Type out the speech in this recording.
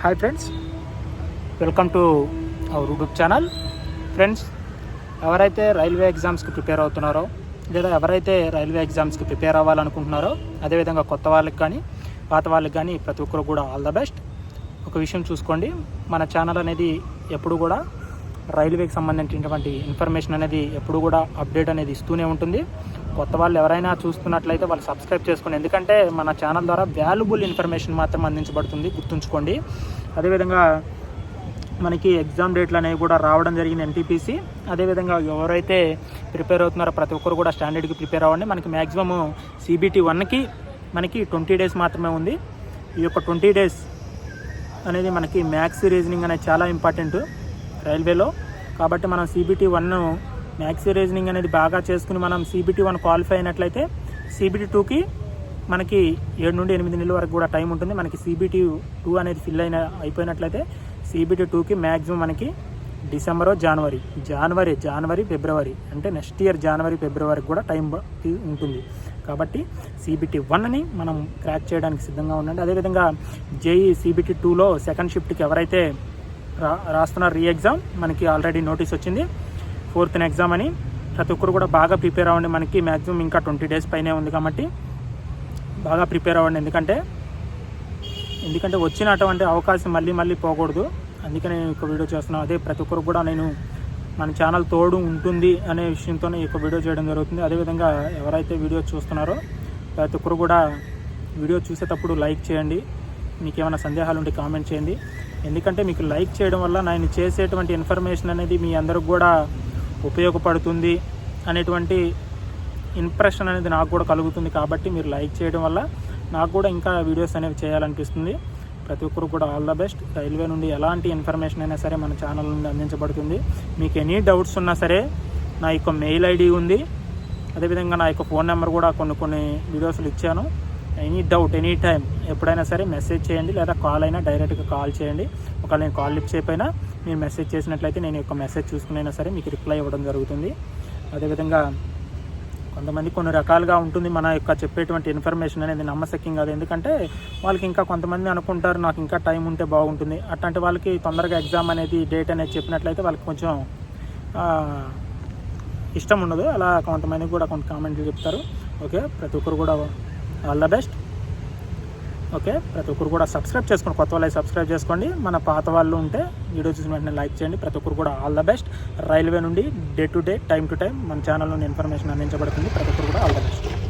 Hi friends welcome to our YouTube channel friends ఎవరైతే railway ఎగ్జామ్స్కి prepare అవుతున్నారో లేదా ఎవరైతే రైల్వే ఎగ్జామ్స్కి ప్రిపేర్ అవ్వాలనుకుంటున్నారో అదేవిధంగా కొత్త వాళ్ళకి కానీ పాత వాళ్ళకి కానీ ప్రతి ఒక్కరు కూడా ఆల్ ద బెస్ట్ ఒక విషయం చూసుకోండి. మన ఛానల్ అనేది ఎప్పుడు కూడా రైల్వేకి సంబంధించినటువంటి ఇన్ఫర్మేషన్ అనేది ఎప్పుడు కూడా అప్డేట్ అనేది ఇస్తూనే ఉంటుంది. కొత్త వాళ్ళు ఎవరైనా చూస్తున్నట్లయితే వాళ్ళు సబ్స్క్రైబ్ చేసుకోండి. ఎందుకంటే మన ఛానల్ ద్వారా వాల్యుబుల్ ఇన్ఫర్మేషన్ మాత్రం అందించబడుతుంది. గుర్తుంచుకోండి. అదేవిధంగా మనకి ఎగ్జామ్ డేట్లు అనేవి కూడా రావడం జరిగింది ఎన్టీపీసీ అదేవిధంగా ఎవరైతే ప్రిపేర్ అవుతున్నారో ప్రతి ఒక్కరు కూడా స్టాండర్డ్కి ప్రిపేర్ అవ్వండి. మనకి మ్యాక్సిమమ్ సిబిటీ వన్కి మనకి ట్వంటీ డేస్ మాత్రమే ఉంది. ఈ యొక్క ట్వంటీ డేస్ అనేది మనకి మ్యాథ్స్ రీజనింగ్ అనేది చాలా ఇంపార్టెంట్ రైల్వేలో కాబట్టి మనం సిబిటీ వన్ మ్యాక్సీ రీజనింగ్ అనేది బాగా చేసుకుని మనం సిబిటీ వన్ క్వాలిఫై అయినట్లయితే సిబిటీ టూకి మనకి ఏడు నుండి ఎనిమిది నెలల వరకు కూడా టైం ఉంటుంది. మనకి సిబిటీ టూ అనేది ఫిల్ అయిన అయిపోయినట్లయితే సిబిటీ టూకి మ్యాక్సిమం మనకి డిసెంబర్ జనవరి జనవరి జనవరి ఫిబ్రవరి అంటే నెక్స్ట్ ఇయర్ జనవరి ఫిబ్రవరికి కూడా టైం ఉంటుంది. కాబట్టి సిబిటీ వన్ని మనం క్రాక్ చేయడానికి సిద్ధంగా ఉండండి. అదేవిధంగా జేఈ సిబిటీ టూలో సెకండ్ షిఫ్ట్కి ఎవరైతే రా రాస్తున్నారు రీ ఎగ్జామ్ మనకి ఆల్రెడీ నోటీస్ వచ్చింది. ఫోర్త్ ఎగ్జామ్ అని ప్రతి ఒక్కరు కూడా బాగా ప్రిపేర్ అవ్వండి. మనకి మ్యాక్సిమం ఇంకా ట్వంటీ డేస్ పైనే ఉంది కాబట్టి బాగా ప్రిపేర్ అవ్వండి. ఎందుకంటే ఎందుకంటే వచ్చినటువంటి అవకాశం మళ్ళీ మళ్ళీ పోకూడదు. అందుకే నేను ఒక వీడియో చేస్తున్నాను. అదే ప్రతి ఒక్కరు కూడా నేను మన ఛానల్ తోడు ఉంటుంది అనే విషయంతోనే ఈ యొక్క వీడియో చేయడం జరుగుతుంది. అదేవిధంగా ఎవరైతే వీడియో చూస్తున్నారో ప్రతి ఒక్కరు కూడా వీడియో చూసేటప్పుడు లైక్ చేయండి. మీకు ఏమైనా సందేహాలు ఉంటే కామెంట్ చేయండి. ఎందుకంటే మీకు లైక్ చేయడం వల్ల నేను చేసేటువంటి ఇన్ఫర్మేషన్ అనేది మీ అందరికి కూడా ఉపయోగపడుతుంది అనేటువంటి ఇంప్రెషన్ అనేది నాకు కూడా కలుగుతుంది కాబట్టి మీరు లైక్ చేయడం వల్ల నాకు కూడా ఇంకా వీడియోస్ అనేవి చేయాలనిపిస్తుంది. ప్రతి ఒక్కరు కూడా ఆల్ ద బెస్ట్ రైల్వే నుండి ఎలాంటి ఇన్ఫర్మేషన్ అయినా సరే మన ఛానల్ నుండి అందించబడుతుంది. మీకు ఎనీ డౌట్స్ ఉన్నా సరే నా యొక్క మెయిల్ ఐడి ఉంది. అదేవిధంగా నా యొక్క ఫోన్ నెంబర్ కూడా కొన్ని కొన్ని వీడియోస్లు ఇచ్చాను. ఎనీ డౌట్ ఎనీ టైం ఎప్పుడైనా సరే మెసేజ్ చేయండి లేదా కాల్ అయినా డైరెక్ట్గా కాల్ చేయండి. ఒకవేళ నేను కాల్ లిఫ్ట్ చేయకపోయినా మీరు మెసేజ్ చేసినట్లయితే నేను యొక్క మెసేజ్ చూసుకునైనా సరే మీకు రిప్లై ఇవ్వడం జరుగుతుంది. అదేవిధంగా కొంతమంది కొన్ని రకాలుగా ఉంటుంది మన యొక్క చెప్పేటువంటి ఇన్ఫర్మేషన్ అనేది నమ్మశక్యం కాదు. ఎందుకంటే వాళ్ళకి ఇంకా కొంతమంది అనుకుంటారు నాకు ఇంకా టైం ఉంటే బాగుంటుంది. అట్లాంటి వాళ్ళకి తొందరగా ఎగ్జామ్ అనేది డేట్ అనేది చెప్పినట్లయితే వాళ్ళకి కొంచెం ఇష్టం ఉండదు. అలా కొంతమంది కూడా కొంత కామెంట్లు చెప్తారు. ఓకే ప్రతి ఒక్కరు కూడా ఆల్ ద బెస్ట్ ఓకే? ప్రతి ఒక్కరు కూడా సబ్స్క్రైబ్ చేసుకోండి. కొత్త వాళ్ళు సబ్స్క్రైబ్ చేసుకోండి. మన పాత వాళ్ళు ఉంటే వీడియో చూసిన వెంటనే లైక్ చేయండి. ప్రతి ఒక్కరు కూడా ఆల్ ద బెస్ట్. రైల్వే నుండి day to day time to time మన ఛానల్ నుండి ఇన్ఫర్మేషన్ అందించబడుతుంది. ప్రతి ఒక్కరు కూడా ఆల్ ద బెస్ట్.